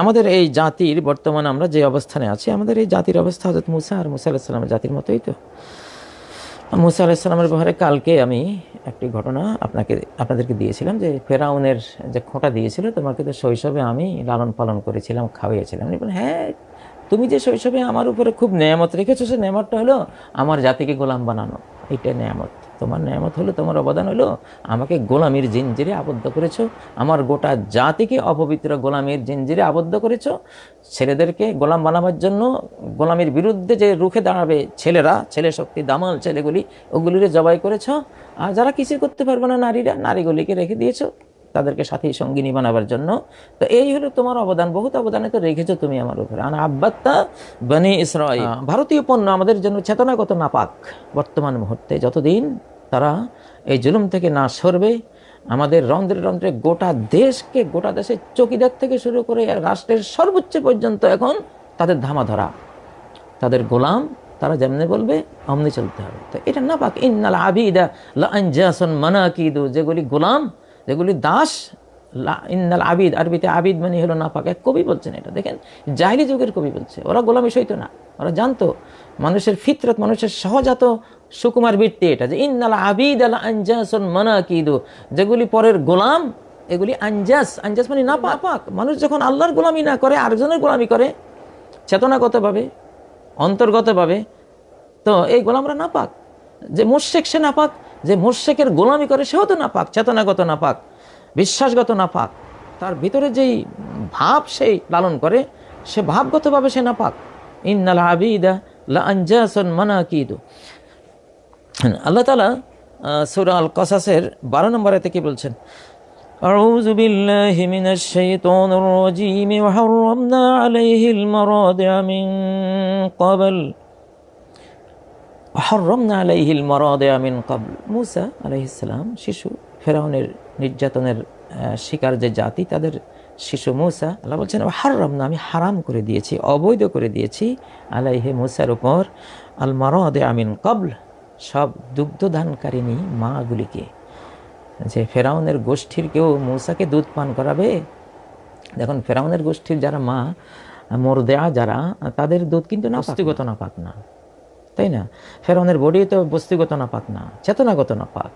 আমাদের এই জাতির, বর্তমানে আমরা যে অবস্থানে আছি, আমাদের এই জাতির অবস্থা হজরত মুসা আর মুসা আলাহিসাল্লামের জাতির মতোই তো। মুসা আলাহিসাল্লামের ব্যাপারে কালকে আমি একটি ঘটনা আপনাকে, আপনাদেরকে দিয়েছিলাম যে ফেরাউনের যে খোঁটা দিয়েছিল, তোমাকে তো শৈশবে আমি লালন পালন করেছিলাম, খাওয়িয়েছিলাম। হ্যাঁ তুমি যে শৈশবে আমার উপরে খুব নেয়ামত রেখেছো, সে নেয়ামতটা হলো আমার জাতিকে গোলাম বানানো। এইটা নেয়ামত। তোমার নেয়ামত হলো, তোমার অবদান হলো, আমাকে গোলামির জিঞ্জিরে আবদ্ধ করেছ। আমার গোটা জাতিকে অপবিত্র গোলামির জিঞ্জিরে আবদ্ধ করেছ। ছেলেদেরকে গোলাম বানাবার জন্য গোলামির বিরুদ্ধে যে রুখে দাঁড়াবে ছেলেরা, ছেলে শক্তি, দামাল ছেলেগুলি, ওগুলিরে জবাই করেছ। আর যারা কিছু করতে পারবে না, নারীরা, নারীগুলিকে রেখে দিয়েছ। তাদেরকে সাথী সঙ্গিনী বানাবার জন্য। তো এই হলো তোমার অবদান বহুত অবদানে তো রেখেছো তুমি আমার উপরে। আনা আব্বাত্তা বনি ইসরাই ভারতীয় পণ্য আমাদের জন্য চেতনাগত নাপাক। বর্তমান মুহূর্তে যতদিন তারা এই জুলুম থেকে না সরবে আমাদের রন্ধ্রে রন্ধ্রে গোটা দেশকে গোটা দেশের চকিদার থেকে শুরু করে রাষ্ট্রের সর্বোচ্চ পর্যন্ত এখন তাদের ধামা ধরা তাদের গোলাম তারা যেমনি বলবে অমনি চলতে হবে। তো এটা না পাক ইন্নাল আবিদা লা আনজাসুন মানাকিদু। যেগুলি গোলাম যেগুলি দাস, লা ইন্নাল আবিদ, আরবিতে আবিদ মানে হলো না পাক এক কবি বলছেন এটা। দেখেন, জাহিলি যুগের কবি বলছে, ওরা গোলামি সইতো না, ওরা জানতো, মানুষের ফিতরত, মানুষের সহজাত সুকুমার বৃত্তি এটা, যে ইন্নাল আবিদ আল আনজাসুন মানাকিদু, যেগুলি পরের গোলাম, এগুলি আঞ্জাস আঞ্জাস মানে না পাক মানুষ যখন আল্লাহর গোলামি না করে, আরেকজনের গোলামি করে, চেতনাগতভাবে, অন্তর্গতভাবে, তো এই গোলামরা না পাক যে মোর্শেক সে না পাক যে মোর্শেকের গোলামি করে সেও তো না পাক চেতনাগত না পাক বিশ্বাসগত না পাক তার ভিতরে যেই ভাব সেই লালন করে সে ভাবগতভাবে সে না পাক ইন্নাল আবিদা লা আনজাসন মানাকিদু আল্লাহ তালা সুরা আল কসাসের বারো নম্বরে থেকে বলছেন أعوذ بالله من الشيطان الرجيم وحرمنا عليه المراضع من قبل হরমনা আলাইহিল মরদে আমিন কবল মুসা আলাইহিসাল্লাম শিশু, ফেরাউনের নির্যাতনের শিকার যে জাতি, তাদের শিশু মুসা, আল্লাহ বলছেন হাররামনা আমি হারাম করে দিয়েছি, অবৈধ করে দিয়েছি আলাইহে মুসার উপর। আল মরদে আমিন কবল সব দুগ্ধদানকারিণী মাগুলিকে। যে ফেরাউনের গোষ্ঠীর কেউ মূসাকে দুধ পান করাবে? দেখুন, ফেরাউনের গোষ্ঠীর যারা মা মোর দেয়া যারা, তাদের দুধ কিন্তু না। বস্তুগত না পাক না। তাই না? ফেরাউনের বডি তো বস্তিগত না পাক না, চেতনাগত না পাক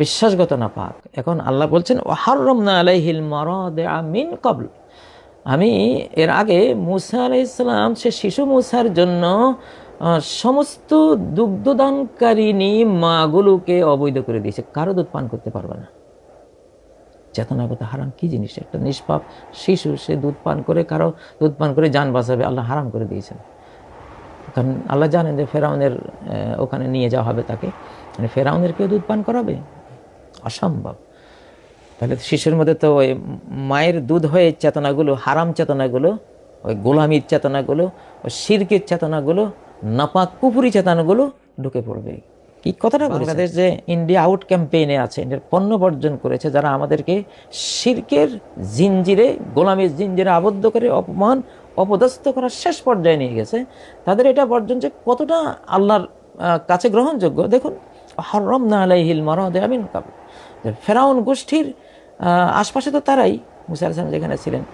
বিশ্বাসগত না পাক এখন আল্লাহ বলছেন ওহারম না আলাইহিল মরদেয়া মিন কবল আমি এর আগে মুসা আলাই ইসলাম সে শিশু মুসার জন্য সমস্ত দুগ্ধদানকারিণী মাগুলোকে অবৈধ করে দিয়েছে। কারও দুধ পান করতে পারবে না। চেতনাগত হারাম কি জিনিস? একটা নিষ্পাপ শিশু, সে দুধ পান করে, কারও দুধ পান করে যান বাঁচাবে, আল্লাহ হারাম করে দিয়েছেন। কারণ আল্লাহ জানেন যে ফেরাউনের ওখানে নিয়ে যাওয়া হবে তাকে। মানে ফেরাউনের কেউ দুধ পান করাবে? অসম্ভব। তাহলে শিশুর মধ্যে তো ওই মায়ের দুধ হয়ে চেতনাগুলো, হারাম চেতনাগুলো, ওই গোলামির চেতনাগুলো, ওই শিরকের চেতনাগুলো, নাপাক কুপুরি চেতনাগুলো ঢুকে পড়বে। কি কথাটা বাংলাদেশ যে ইন্ডিয়া আউট ক্যাম্পেইনে আছে ইন্ডিয়ার পণ্য বর্জন করেছে, যারা আমাদেরকে শিরকের জিঞ্জিরে, গোলামির জিঞ্জিরে আবদ্ধ করে অপমান অপদস্থ করার শেষ পর্যায়ে নিয়ে গেছে। তাদের এটা বর্জন যে কতটা আল্লাহর কাছে গ্রহণযোগ্য। দেখুন হরম না আলাইহিল মরদে আমিন কাবল। ফেরাউন গোষ্ঠীর আশপাশে তো তারাই, মুসা আলাইহিস যেখানে ছিলেন।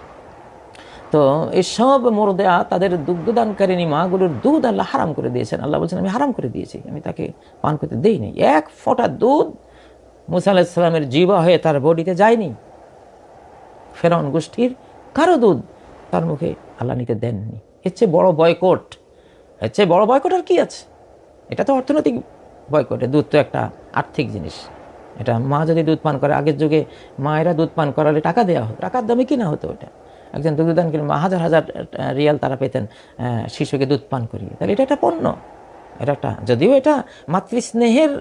তো এসব মরদেয়া তাদের দুগ্ধদানকারিণী মাগুলোর দুধ আল্লাহ হারাম করে দিয়েছেন। আল্লাহ বলছেন, আমি হারাম করে দিয়েছি। আমি তাকে পান করতে দেই নাই। এক ফোঁটা দুধ মুসা আলাহিসাল্লামের জীবা হয়ে তার বডিতে যায়নি। ফেরাউন গোষ্ঠীর কারও দুধ তার মুখে আল্লাহ নিতে দেননি। এর চেয়ে বড় বয়কট, এর চেয়ে বড় বয়কট আর কী আছে? এটা তো অর্থনৈতিক বয়কট দুধ তো একটা আর্থিক জিনিস। এটা মা যদি দুধ পান করে, আগের যুগে মায়েরা দুধ পান করালে টাকা দেওয়া হতো। টাকার দামে কিনা হতো ওটা একজন দুগ্ধদান কিনে হাজার হাজার রিয়াল তারা পেতেন শিশুকে দুধ পান করিয়ে। তাহলে এটা একটা পণ্য। এটা একটা, যদিও এটা মাতৃস্নেহের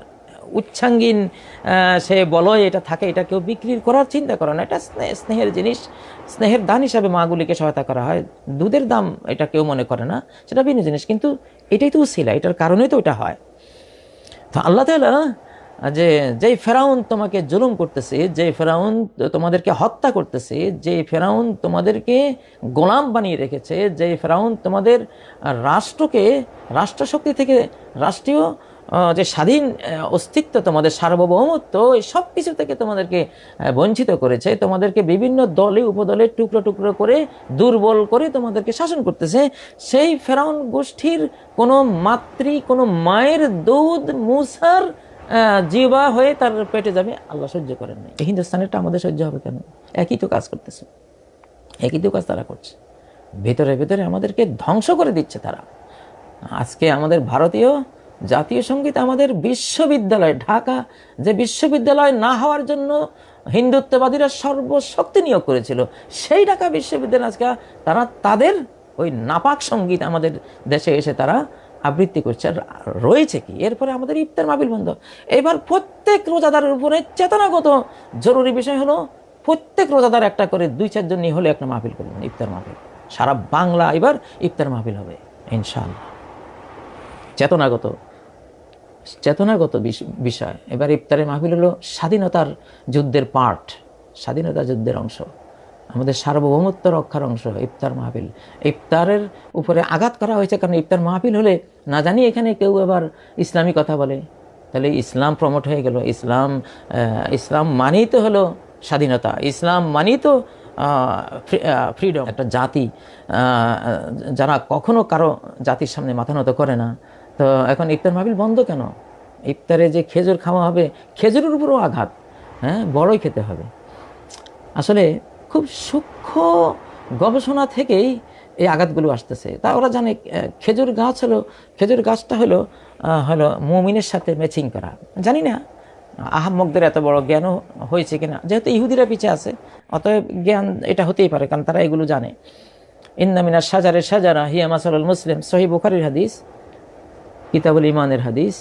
উচ্ছাঙ্গিন সে বলয় এটা থাকে, এটা কেউ বিক্রি করার চিন্তা করে না। এটা স্নে- স্নেহের জিনিস, স্নেহের দান হিসাবে মাগুলিকে সহায়তা করা হয়। দুধের দাম এটা কেউ মনে করে না, সেটা ভিন্ন জিনিস, কিন্তু এটাই তো ছিল এটার কারণেই তো এটা হয়। তো আল্লাহ তাআলা যে, যেই ফেরাউন তোমাকে জুলুম করতেছে যে ফেরাউন তোমাদেরকে হত্যা করতেছে যে ফেরাউন তোমাদেরকে গোলাম বানিয়ে রেখেছে যে ফেরাউন তোমাদের রাষ্ট্রকে, রাষ্ট্রশক্তি থেকে, রাষ্ট্রীয় যে স্বাধীন অস্তিত্ব তোমাদের সার্বভৌমত্ব, এই সব কিছু থেকে তোমাদেরকে বঞ্চিত করেছে। তোমাদেরকে বিভিন্ন দলে, উপদলে টুকরো টুকরো করে দুর্বল করে তোমাদেরকে শাসন করতেছে। সেই ফেরাউন গোষ্ঠীর কোনো মাতৃ, কোনো মায়ের দুধ মুসার জিবা হয়ে তার পেটে যাবে, আল্লাহ সহ্য করেন না হিন্দুস্তানেরটা আমাদের সহ্য হবে কেন? একই তো কাজ করতেছে। একই তো কাজ তারা করছে। ভেতরে ভেতরে আমাদেরকে ধ্বংস করে দিচ্ছে তারা। আজকে আমাদের ভারতীয় জাতীয় সংগীত আমাদের বিশ্ববিদ্যালয়, ঢাকা, যে বিশ্ববিদ্যালয় না হওয়ার জন্য হিন্দুত্ববাদীরা সর্বশক্তি নিয়োগ করেছিল, সেই ঢাকা বিশ্ববিদ্যালয় আজকে তারা তাদের ওই নাপাক সংগীত আমাদের দেশে এসে তারা আবৃত্তি করছে। আর রয়েছে কি? এরপরে আমাদের ইফতার মাবিল বন্ধ। এবার প্রত্যেক রোজাদারের উপরে চেতনাগত জরুরি বিষয় হলো, প্রত্যেক রোজাদার একটা করে দুই চারজন নিয়ে হলে একটা মাহফিল করবেন ইফতার মাহফিল। সারা বাংলা এবার ইফতার মাহফিল হবে, ইনশাআল্লাহ। চেতনাগত চেতনাগত বিষ- বিষয়। এবার ইফতারের মাহফিল হলো স্বাধীনতার যুদ্ধের পার্ট স্বাধীনতা যুদ্ধের অংশ। আমাদের সার্বভৌমত্ব রক্ষার অংশ ইফতার মাহফিল। ইফতারের উপরে আঘাত করা হয়েছে কারণ ইফতার মাহফিল হলে না জানি এখানে কেউ আবার ইসলামী কথা বলে। তাহলে ইসলাম প্রমোট হয়ে গেল। ইসলাম ইসলাম মানেই তো হলো স্বাধীনতা। ইসলাম মানেই তো ফ্রিডম। একটা জাতি যারা কখনো কারও জাতির সামনে মাথা নত করে না। তো এখন ইফতার মাহফিল বন্ধ কেন? ইফতারে যে খেজুর খাওয়া হবে, খেজুরের উপরও আঘাত হ্যাঁ? বড়ই খেতে হবে। আসলে খুব সূক্ষ্ম গবেষণা থেকেই এই আঘাতগুলো আসতেছে। তা ওরা জানে খেজুর গাছ হলো, খেজুর গাছটা হলো হলো মুমিনের সাথে ম্যাচিং করা। জানি না, আহাম্মকদের এত বড় জ্ঞানও হয়েছে কিনা। যেহেতু ইহুদিরা পিছিয়ে আছে, অতএব জ্ঞান এটা হতেই পারে, কারণ তারা এগুলো জানে। ইন্দামিনা সাজারে সাজারা হিয়া মাসাল মুসলিম সহি বুখারির হাদিস। কিতাবুল ইমানের হাদিস।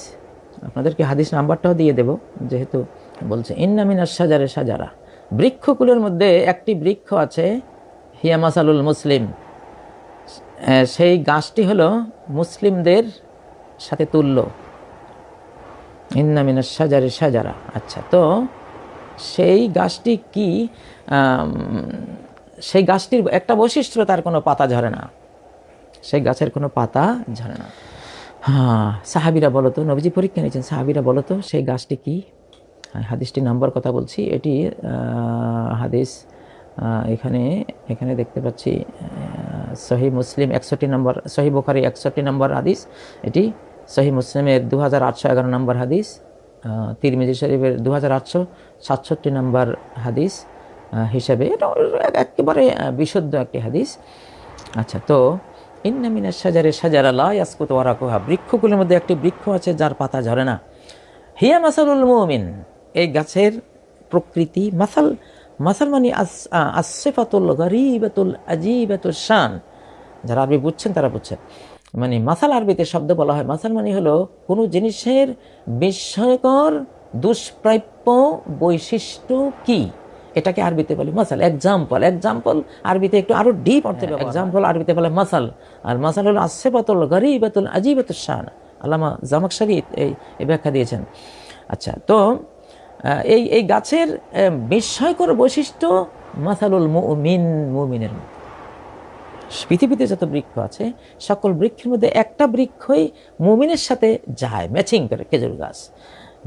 আপনাদেরকে হাদিস নাম্বারটাও দিয়ে দেব, যেহেতু বলছে ইন্নামিনার সাজারে সাজারা বৃক্ষকুলের মধ্যে একটি বৃক্ষ আছে, হিয়া মাসালুল মুসলিম। সেই গাছটি হলো মুসলিমদের সাথে তুল্য। ইন্নামিনার সাজারে সাজারা আচ্ছা তো সেই গাছটি কি সেই গাছটির একটা বৈশিষ্ট্য, তার কোনো পাতা ঝরে না। সেই গাছের কোনো পাতা ঝরে না। হ্যাঁ সাহাবিরা বলো তো, নবীজি পরীক্ষা নিয়েছেন, সাহাবিরা বলতো সেই গাছটি কি? হাদিসটির নাম্বার কথা বলছি, এটি হাদিস এখানে এখানে দেখতে পাচ্ছি সহি মুসলিম একষট্টি নম্বর, সহি বোখারি একষট্টি নম্বর হাদিস, এটি সহি মুসলিমের দু হাজার আটশো এগারো নম্বর হাদিস তিরমিজি শরীফের দু হাজার আটশো সাতষট্টি নম্বর হাদিস হিসেবে এটা একেবারে বিশুদ্ধ একটি হাদিস। আচ্ছা তো ইন্নামিনা সাজারে সাজারা লা ইয়াসকুত ওয়ারাকুহা। বৃক্ষগুলোর মধ্যে একটি বৃক্ষ আছে, যার পাতা ঝরে না। হিয়া মাসালুল মুমিন। এই গাছের প্রকৃতি মাসাল মাসাল মানে আসিফাতুল গরিবাতুল আজিবাতুল শান। যারা আরবি বুঝছেন, তারা বুঝছেন। মানে মাসাল আরবিতে শব্দ বলা হয়। মাসাল মানে হলো কোনো জিনিসের বিস্ময়কর দুষ্প্রাপ্য বৈশিষ্ট্য কি? এটাকে আরবিতে বলে মাসাল এক্সাম্পল এক্সাম্পল আরবিতে একটু আরও ডিপ অর্থে এক্সাম্পল আরবিতে বলে মাসাল আর মাসাল হলো আসেবাতুল গরিবাতুল আজিবাতুল শান। আল্লামা জামাকশারি এই এই ব্যাখ্যা দিয়েছেন। আচ্ছা তো এই এই গাছের বিস্ময়কর বৈশিষ্ট্য মাসালুল মুমিন মুমিনের মতো পৃথিবীতে যত বৃক্ষ আছে সকল বৃক্ষের মধ্যে একটা বৃক্ষই মুমিনের সাথে যায় ম্যাচিং করে খেজুর গাছ।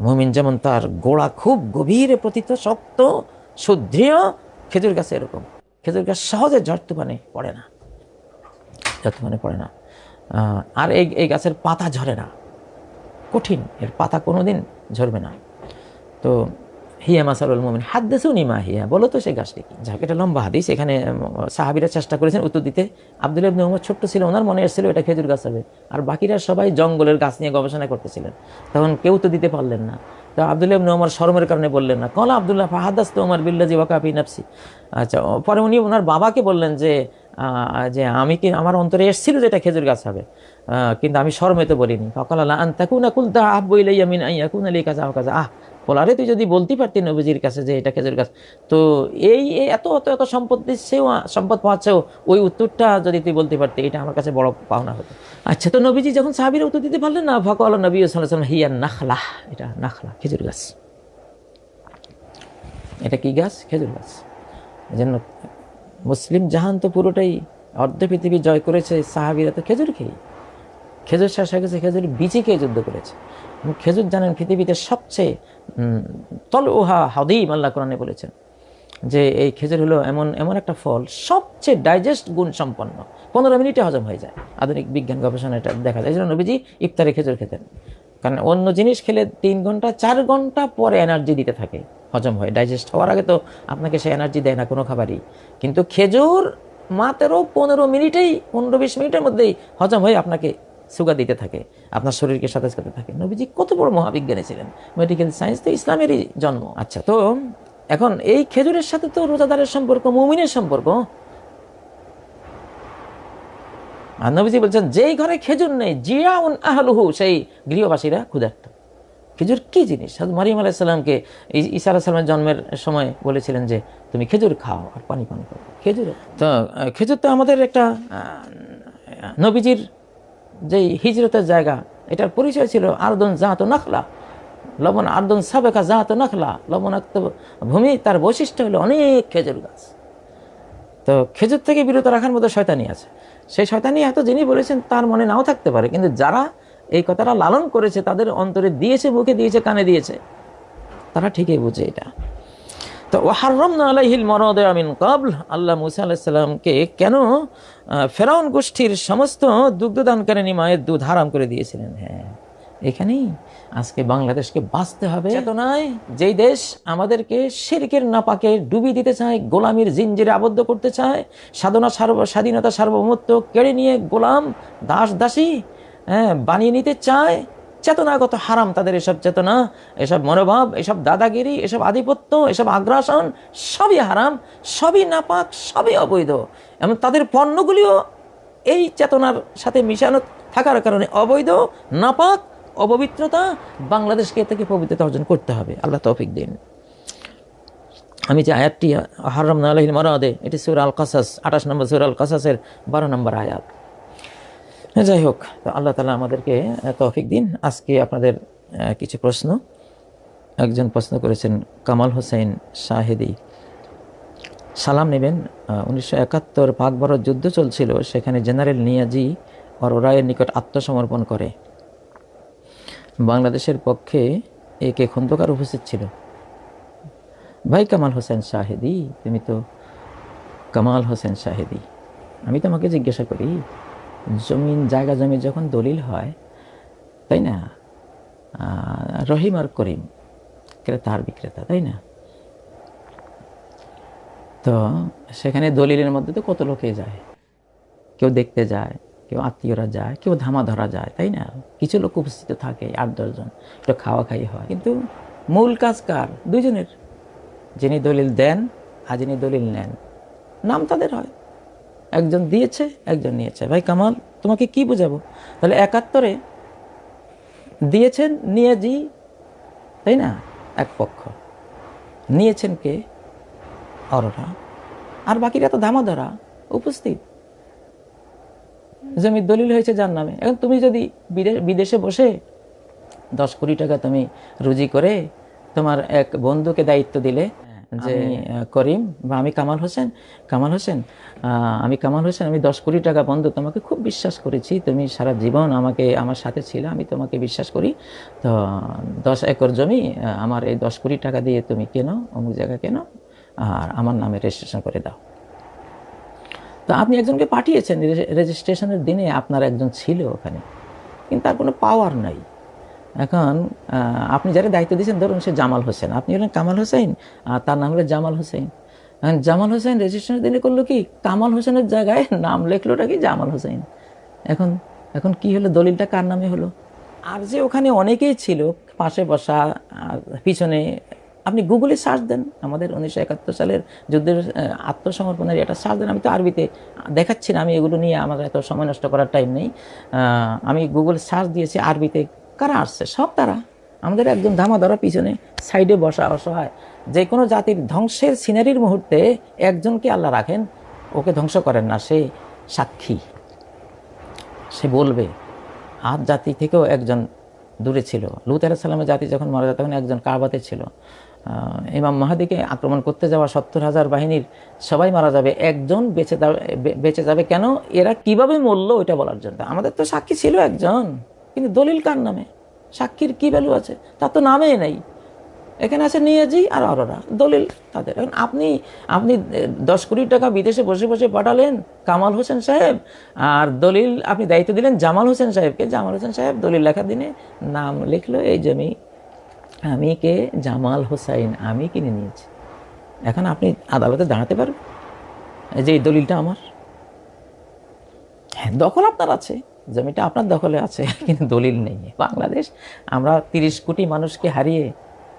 মুমিন যেমন তার গোড়া খুব গভীরে প্রতীত শক্ত সুদৃঢ় খেজুর গাছ এরকম। খেজুর গাছ সহজে ঝড় তুফানে পড়ে না। ঝড় তুফানে পড়ে না। আর এই এই গাছের পাতা ঝরে না। কঠিন। এর পাতা কোনো দিন ঝরবে না। তো হিয়া মাসারুল মোমিন হাত দেশেও নিমা হিয়া বলো তো সেই গাছটি কি? যাক এটা লম্বা হাদিস এখানে সাহাবিরা চেষ্টা করেছেন উত্তর দিতে। আব্দুল ইবনে উমর ছোট্ট ছিল ওনার মনে এসেছিল এটা খেজুর গাছ হবে। আর বাকিরা সবাই জঙ্গলের গাছ নিয়ে গবেষণা করতেছিলেন। তখন কেউ তো দিতে পারলেন না। তো আব্দুল ইবনে উমর শরমের কারণে বললেন না। কলা আব্দুল্লাহ ফাহাদাস তো উমর বিল্লাজি ওয়াকাফি নাফসি। আচ্ছা পরে উনি ওনার বাবাকে বললেন যে যে আমি কি আমার অন্তরে এসেছিল যে এটা খেজুর গাছ হবে। আহ, কিন্তু আমি শর্মে তো বলিনি। ফকাল আল্লাহ আন তাকুনা কুলতা আহবু ইলাইয়া মিন আন ইয়াকুনা লি কাযা ওয়া কাযা। আহ বলারে তুই যদি বলতে পারতি নবীজির কাছে যে এটা খেজুর গাছ, তো এই এত এত এত সম্পদ দিচ্ছেও, সম্পদ পাওয়াচ্ছেও ওই উত্তরটা যদি তুই বলতে পারতি, এটা আমার কাছে বড় পাওনা হতো। আচ্ছা তো নবীজি যখন সাহাবিরা উত্তর দিতে পারলেন, না, ফকাল নবী সাল্লাল্লাহু আলাইহি হিয়া নাখলা, এটা নাখলা, খেজুর গাছ। এটা কি গাছ? খেজুর গাছ। এজন্য মুসলিম জাহান তো পুরোটাই অর্ধ পৃথিবী জয় করেছে, সাহাবিরা তো খেজুর খেয়ে খেজুর শেষ হয়ে গেছে, খেজুর বিচি খেয়ে যুদ্ধ করেছে। খেজুর জানেন পৃথিবীতে সবচেয়ে তল উহা হাদিম আল্লাহ কোরআনে বলেছেন যে এই খেজুর হলো এমন এমন একটা ফল সবচেয়ে ডাইজেস্ট গুণ সম্পন্ন। পনেরো মিনিটে হজম হয়ে যায়। আধুনিক বিজ্ঞান গবেষণা এটা দেখা যায়। এই জন্য নবীজি ইফতারে খেজুর খেতেন। কারণ অন্য জিনিস খেলে তিন ঘণ্টা, চার ঘণ্টা পরে এনার্জি দিতে থাকে। হজম হয়। ডাইজেস্ট হওয়ার আগে তো আপনাকে সে এনার্জি দেয় না কোনো খাবারই। কিন্তু খেজুর মাত্র পনেরো মিনিটেই, পনেরো বিশ মিনিটের মধ্যেই হজম হয়ে আপনাকে সুগার দিতে থাকে আপনার শরীরকে সতেজ করতে থাকে। নবীজি কত বড় মহাবিজ্ঞানী ছিলেন। মেডিকেল সায়েন্স তো ইসলামেরই জন্ম। আচ্ছা তো এখন এই খেজুরের সাথে তো রোজাদারের সম্পর্ক মুমিনের সম্পর্ক। আর নবীজি বলছেন যেই ঘরে খেজুর নেই জিয়াউন আহলুহু সেই গৃহবাসীরা ক্ষুধার্ত। খেজুর কি জিনিস? হাজরত মারিয়াম আলাইসাল্লামকে ঈসা আলাইসাল্লামের জন্মের সময় বলেছিলেন যে তুমি খেজুর খাও আর পানি পান করো। খেজুর? তো খেজুর তো আমাদের একটা নবীজির যেই হিজরতের জায়গা, এটার পরিচয় ছিল আর্দন জাহাত নাখলা। লবণ আর্দন সাবেকা জাহাত নাখলা। লবণাক্ত ভূমি, তার বৈশিষ্ট্য হলো অনেক খেজুর গাছ। তো খেজুর থেকে বিরত রাখার মতো শয়তানি আছে। সেই শয়তানি এত যিনি বলেছেন, তার মনে নাও থাকতে পারে, কিন্তু যারা এই কথাটা লালন করেছে, তাদের অন্তরে দিয়েছে, মুখে দিয়েছে, কানে দিয়েছে, তারা ঠিকই বুঝে এটা। তো ওয়াহারমনা আলাইহিল মরদে আমিন কাবল আল্লাহ মুসা আলাইসাল্লামকে কেন ফেরাউন গোষ্ঠীর সমস্ত দুগ্ধদানকারিণী মায়ের দুধ হারাম করে দিয়েছিলেন? হ্যাঁ এখানেই আজকে বাংলাদেশকে বাঁচতে হবে। চেতনায়। যেই দেশ আমাদেরকে শিরকের নাপাকে ডুবি দিতে চায় গোলামির জিঞ্জিরে আবদ্ধ করতে চায় সাধনা সার্ব স্বাধীনতা সার্বভৌমত্ব কেড়ে নিয়ে গোলাম দাস দাসী হ্যাঁ বানিয়ে নিতে চায় চেতনাগত হারাম, তাদের এসব চেতনা, এসব মনোভাব, এসব দাদাগিরি, এসব আধিপত্য, এসব আগ্রাসন, সবই হারাম, সবই নাপাক, সবই অবৈধ। এবং তাদের পণ্যগুলিও এই চেতনার সাথে মিশানো থাকার কারণে অবৈধ, নাপাক, অপবিত্রতা বাংলাদেশকে থেকে পবিত্রতা অর্জন করতে হবে। আল্লাহ তৌফিক দিন। আমি যে আয়াতটি হারাম আলহিল মরাদে, এটি সুর আল কাসাস আঠাশ নম্বর সুর আল কাসাসের বারো নম্বর আয়াত। যাই হোক, তো আল্লাহ তালা আমাদেরকে তৌফিক দিন। আজকে আপনাদের কিছু প্রশ্ন। একজন প্রশ্ন করেছেন, কামাল হোসেন শাহেদি সালাম নেবেন উনিশশো একাত্তর পাক ভারত যুদ্ধ চলছিল, সেখানে জেনারেল নিয়াজি অরোরায়ের নিকট আত্মসমর্পণ করে। বাংলাদেশের পক্ষে এ কে খন্দকার উপস্থিত ছিল। ভাই কামাল হোসেন শাহেদি তুমি তো কামাল হোসেন শাহেদি আমি তোমাকে জিজ্ঞাসা করি জমিন, জায়গা জমি যখন দলিল হয়, তাই না? রহিম আর করিম, ক্রেতা আর বিক্রেতা, তাই না? তো সেখানে দলিলের মধ্যে তো কত লোকে যায়? কেউ দেখতে যায়, কেউ আত্মীয়রা যায়, কেউ ধামা ধরা যায়, তাই না? কিছু লোক উপস্থিত থাকে, আট দশজন একটু খাওয়া খাই হয়। কিন্তু মূল কাজ কার? দুজনের যিনি দলিল দেন আর যিনি দলিল নেন। নাম তাদের হয়। একজন দিয়েছে, একজন নিয়েছে। ভাই কামাল, তোমাকে কি বোঝাবো? তাহলে একাত্তরে দিয়েছেন নিয়াজি, তাই না? এক পক্ষ। নিয়েছেন কে? অরোরা। আর বাকিরা তো ধামা ধরা উপস্থিত। জমির দলিল হয়েছে যার নামে। এখন তুমি যদি বিদে- বিদেশে বসে দশ কোটি টাকা তুমি রুজি করে তোমার এক বন্ধুকে দায়িত্ব দিলে যে করিম বা আমি কামাল হোসেন কামাল হোসেন আমি কামাল হোসেন আমি দশ কোটি টাকা বন্ধু তোমাকে খুব বিশ্বাস করেছি তুমি সারা জীবন আমাকে আমার সাথে ছিল আমি তোমাকে বিশ্বাস করি। তো দশ একর জমি আমার এই দশ কোটি টাকা দিয়ে তুমি কেনো অমুক জায়গা কেনো আর আমার নামে রেজিস্ট্রেশন করে দাও। তো আপনি একজনকে পাঠিয়েছেন রেজিস্ট্রেশনের দিনে আপনার একজন ছিল ওখানে কিন্তু তার কোনো পাওয়ার নাই। এখন আপনি যারা দায়িত্ব দিয়েছেন, ধরুন সে জামাল হোসেন। আপনি হলেন কামাল হোসেন, আর তার নাম হলো জামাল হোসেন। এখন জামাল হোসেন রেজিস্ট্রেশনের দিনে করল কি? কামাল হোসেনের জায়গায় নাম লেখলোটা কি জামাল হোসেন। এখন এখন কি হলো? দলিলটা কার নামে হলো? আর যে ওখানে অনেকেই ছিল, পাশে বসা পিছনে, আপনি গুগলে সার্চ দেন। আমাদের উনিশশো একাত্তর সালের যুদ্ধের আত্মসমর্পণের এটা সার্চ দেন। আমি তো আরবিতে দেখাচ্ছি না, আমি এগুলো নিয়ে আমার এত সময় নষ্ট করার টাইম নেই। আমি গুগল সার্চ দিয়েছি আরবিতে। কারা আসছে? সব তারা। আমাদের একজন ধামা ধরা পিছনে সাইডে বসা অসহায়। যে কোনো জাতির ধ্বংসের সিনারির মুহূর্তে একজনকে আল্লাহ রাখেন, ওকে ধ্বংস করেন না, সে সাক্ষী। সে বলবে, আজ জাতি থেকেও একজন দূরে ছিল। লুত আলাহিসাল্লামের জাতি যখন মারা যায়, তখন একজন কাবাতে ছিল। ইমাম মাহাদিকে আক্রমণ করতে যাওয়া সত্তর হাজার বাহিনীর সবাই মারা যাবে। একজন বেঁচে বেঁচে যাবে কেন? এরা কীভাবে মরলো, ওইটা বলার জন্য। আমাদের তো সাক্ষী ছিল একজন। কিন্তু দলিল কার নামে? সাক্ষীর কি ভ্যালু আছে? তার তো নামেই নেই। এখানে আছে নিয়াজি আর অরোরা। দলিল তাদের। এখন আপনি আপনি দশ কোটি টাকা বিদেশে বসে বসে পাঠালেন কামাল হোসেন সাহেব, আর দলিল আপনি দায়িত্ব দিলেন জামাল হোসেন সাহেবকে। জামাল হোসেন সাহেব দলিল লেখার দিনে নাম লিখলো, এই জমি আমি কে? জামাল হোসাইন, আমি কিনে নিয়েছি। এখন আপনি আদালতে দাঁড়াতে পারবেন? যে এই দলিলটা আমার। হ্যাঁ দখল আপনার আছে। জমিটা আপনার দখলে আছে, কিন্তু দলিল নেই। বাংলাদেশ, আমরা তিরিশ কোটি মানুষকে হারিয়ে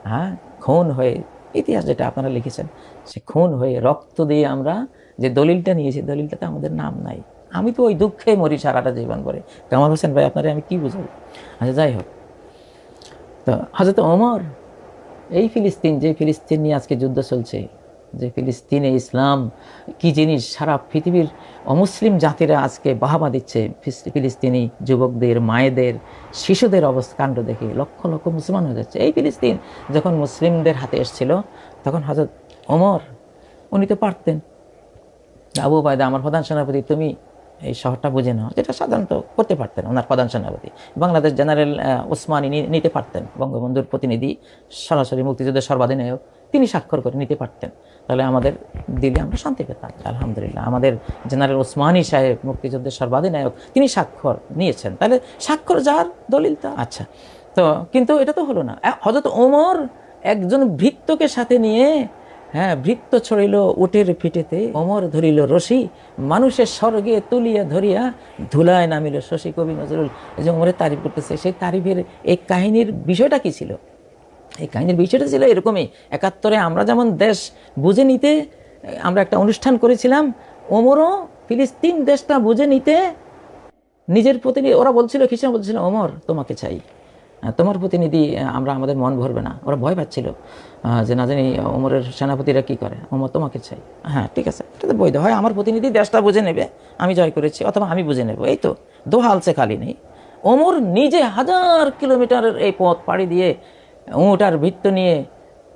হ্যাঁ খুন হয়ে, ইতিহাস যেটা আপনারা লিখেছেন, সে খুন হয়ে রক্ত দিয়ে আমরা যে দলিলটা নিয়েছি, দলিলটাতে আমাদের নাম নাই। আমি তো ওই দুঃখে মরি সারাটা জীবন করে কামাল হোসেন ভাই, আপনারা আমি কি বুঝাবো আচ্ছা যাই হোক। তো হাজরত ওমর, এই ফিলিস্তিন, যে ফিলিস্তিন নিয়ে আজকে যুদ্ধ চলছে যে ফিলিস্তিনে ইসলাম কি জিনিস? সারা পৃথিবীর অমুসলিম জাতিরা আজকে বাহাবা দিচ্ছে ফিলিস্তিনি যুবকদের, মায়েদের, শিশুদের অবস্থা কাণ্ড দেখে। লক্ষ লক্ষ মুসলমান হয়ে যাচ্ছে। এই ফিলিস্তিন যখন মুসলিমদের হাতে এসেছিল, তখন হজরত ওমর, উনি তো পারতেন। আবু বায়দা আমার প্রধান সেনাপতি, তুমি এই শহরটা বুঝে নাও, যেটা সাধারণত করতে পারতেন ওনার প্রধান সেনাপতি। বাংলাদেশ জেনারেল ওসমানী নিতে পারতেন। বঙ্গবন্ধুর প্রতিনিধি, সরাসরি মুক্তিযুদ্ধের সর্বাধিনায়ক। তিনি স্বাক্ষর করে নিতে পারতেন। তাহলে আমাদের দিলে আমরা শান্তি পেতাম। আলহামদুলিল্লাহ। আমাদের জেনারেল ওসমানী সাহেব, মুক্তিযুদ্ধের সর্বাধিনায়ক, তিনি স্বাক্ষর নিয়েছেন। তাহলে স্বাক্ষর যার দলিল তা আচ্ছা তো কিন্তু এটা তো হলো না। হজরত ওমর একজন ভৃত্যকে সাথে নিয়ে হ্যাঁ বৃত্ত ছড়িল উটের ফিটেতে অমর ধরিল রশি, মানুষের স্বর্গে তুলিয়া ধরিয়া ধুলায় নামিল শশী কবি নজরুল। এই যে অমরের তারিফ করতেছে, সেই তারিফের এই কাহিনীর বিষয়টা কি ছিল? এই কাহিনীর বিষয়টা ছিল এরকমই। একাত্তরে আমরা যেমন দেশ বুঝে নিতে, আমরা একটা অনুষ্ঠান করেছিলাম, ওমরও ফিলিস্তিন দেশটা বুঝে নিতে নিজের প্রতিনিধি, ওরা বলছিল খ্রিস্টান বলছিল, ওমর, তোমাকে চাই। তোমার প্রতিনিধি আমরা আমাদের মন ভরবে না। ওরা ভয় পাচ্ছিল যে না জানি ওমরের সেনাপতিরা কি করে। ওমর, তোমাকে চাই। হ্যাঁ ঠিক আছে, এটা তো বৈধ। হয় আমার প্রতিনিধি দেশটা বুঝে নেবে, আমি জয় করেছি, অথবা আমি বুঝে নেব। এই তো দোহালসে খালি নেই। ওমর নিজে হাজার কিলোমিটারের এই পথ পাড়ি দিয়ে উঁট আর বৃত্ত নিয়ে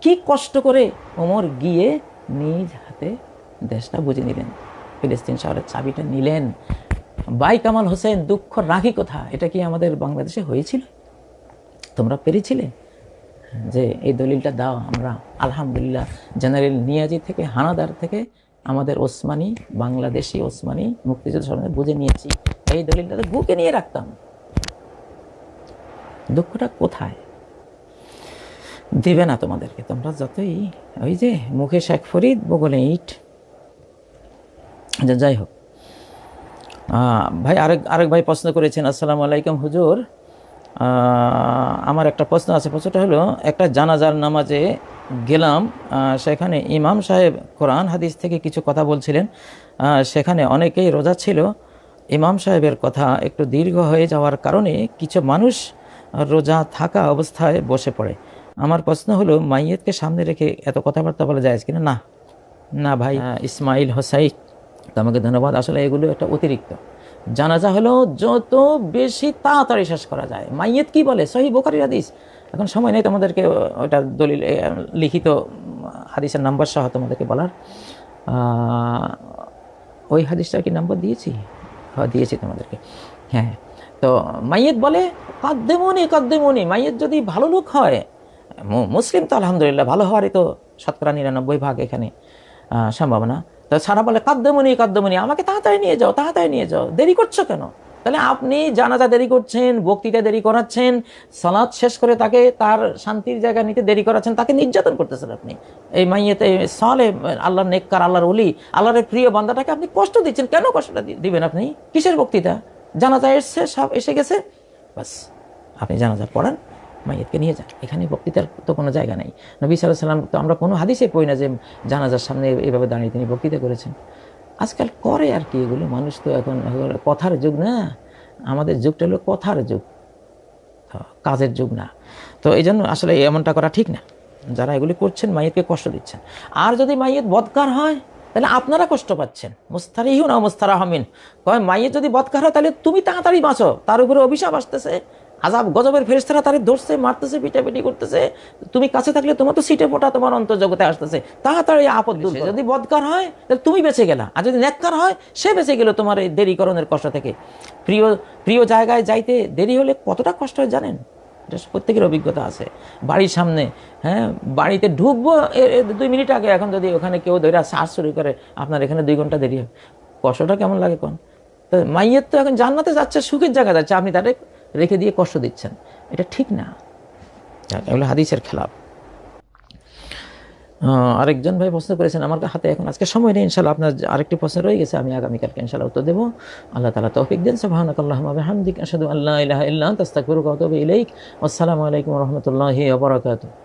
কি কষ্ট করে ওমর গিয়ে নিজ হাতে দেশটা বুঝে নিলেন। ফিলিস্তিন শহরের চাবিটা নিলেন। বাই কামাল হোসেন, দুঃখ রাখি কথা? এটা কি আমাদের বাংলাদেশে হয়েছিল? তোমরা পেরেছিলে যে এই দলিলটা দাও? আমরা আলহামদুলিল্লাহ জেনারেল নিয়াজি থেকে, হানাদার থেকে আমাদের ওসমানী, বাংলাদেশি ওসমানী মুক্তিযুদ্ধ সম্বন্ধে বুঝে নিয়েছি। এই দলিলটা তো বুকে নিয়ে রাখতাম। দুঃখটা কোথায়? দেবে না তোমাদেরকে তোমরা যতই ওই যে মুখে শেখ ফরিদ বগলে ইট। আচ্ছা, যাই হোক। ভাই আরেক আরেক ভাই প্রশ্ন করেছেন আসসালামু আলাইকুম হুজুর। আমার একটা প্রশ্ন আছে প্রশ্নটা হলো একটা জানাজার নামাজে গেলাম সেখানে ইমাম সাহেব কোরআন হাদিস থেকে কিছু কথা বলছিলেন সেখানে অনেকেই রোজা ছিল। ইমাম সাহেবের কথা একটু দীর্ঘ হয়ে যাওয়ার কারণে কিছু মানুষ রোজা থাকা অবস্থায় বসে পড়ে। আমার প্রশ্ন হলো মাইয়েতকে সামনে রেখে এত কথাবার্তা বলা যায় কিনা? না। না ভাই আহ, ইসমাইল হোসাই তোমাকে ধন্যবাদ। আসলে এগুলো একটা অতিরিক্ত। জানাজা হলো যত বেশি তাড়াতাড়ি শেষ করা যায়। মাইয়েত কি বলে? সহি বোকারি হাদিস। এখন সময় নেই তোমাদেরকে ওটা দলিল লিখিত হাদিসের নাম্বার সহ তোমাদেরকে বলার। ওই হাদিসটা কি নাম্বার দিয়েছি? হ্যাঁ দিয়েছি তোমাদেরকে। হ্যাঁ তো মাইয়েত বলে কাদ্দেমনি কাদ্দেমনি। মাইয়েত যদি ভালো লোক হয় মুসলিম তো আলহামদুলিল্লাহ, ভালো হওয়ারই তো শতকরা নিরানব্বই ভাগ এখানে সম্ভাবনা। তো সারা বলে কাদ্যমণি কাদ্যমণি আমাকে তাড়াতাড়ি নিয়ে যাও, তাড়াতাড়ি নিয়ে যাও, দেরি করছ কেন? তাহলে আপনি জানাজা দেরি করছেন, বক্তৃতা দেরি করাচ্ছেন সালাদ শেষ করে তাকে তার শান্তির জায়গা নিতে দেরি করাচ্ছেন, তাকে নির্যাতন করতেছেন আপনি। এই মাইয়েতে সালে, আল্লাহর নেককার, আল্লাহর অলি আল্লাহর প্রিয় বান্দাটাকে আপনি কষ্ট দিচ্ছেন, কেন কষ্টটা দিবেন আপনি? কিসের বক্তৃতা? জানাজা এসছে, সব এসে গেছে? বাস, আপনি জানাজা পড়ান। মাইয়েতকে নিয়ে যান এখানে বক্তৃতার তো কোনো জায়গা নেই। নবী সাল্লাহ সাল্লাম তো আমরা কোনো হাদিসে পড়ি না যে জানাজার সামনে এভাবে দাঁড়িয়ে তিনি বক্তৃতা করেছেন। আজকাল করে আর কি এগুলো। মানুষ তো এখন কথার যুগ না। আমাদের যুগটা হলো কথার যুগ। কাজের যুগ না। তো এই জন্য আসলে এমনটা করা ঠিক না। যারা এগুলি করছেন, মাইয়েতকে কষ্ট দিচ্ছেন। আর যদি মাইয়েত বদকার হয়, তাহলে আপনারা কষ্ট পাচ্ছেন। মুস্তারিহুন মুস্তারা হমিন কয়, মাইয়েত যদি বদকার হয়, তাহলে তুমি তাড়াতাড়ি বাঁচো। তার উপরে অভিশাপ আসতেছে। আজাব গজবের ফেরেস্তারা তারে ধরছে মারতেছে পিটাপিটি করতেছে। তুমি কাছে থাকলে তোমার তো সিটে ফোটা তোমার অন্তর জগতে আসতেছে। তাড়াতাড়ি আপদ দূর যদি বদকার হয় তাহলে তুমি বেঁচে গেলা। আর যদি নেককার হয় সে বেঁচে গেল তোমার এই দেরিকরণের কষ্ট থেকে। প্রিয় প্রিয় জায়গায় যাইতে দেরি হলে কতটা কষ্ট হয় জানেন? এটা প্রত্যেকের অভিজ্ঞতা আছে। বাড়ির সামনে হ্যাঁ বাড়িতে ঢুকবো দুই মিনিট আগে এখন যদি ওখানে কেউ ধরে শ্বাস শুরু করে আপনার এখানে দুই ঘণ্টা দেরি হবে কষ্টটা কেমন লাগে কোন? তো মাইয়ের তো এখন জান্নাতে যাচ্ছে সুখের জায়গা যাচ্ছে। আপনি তারে রেখে দিয়ে কষ্ট দিচ্ছেন। এটা ঠিক না। এগুলো হাদিসের খেলাপ। আরেকজন ভাই প্রশ্ন করেছেন, আমার হাতে এখন আজকে সময় নেই ইনশাল্লাহ আপনার আরেকটি প্রশ্ন রয়ে গেছে, আমি আগামীকালকে ইনশাল্লাহ উত্তর দেবো। আল্লাহ তালা তৌফিক দেন সুবহানাকাল্লাহুম্মা ওয়া আল্লাহ ইলাইক। আসসালামু আলাইকুম রহমতুল্লাহি বারাকাতুহু।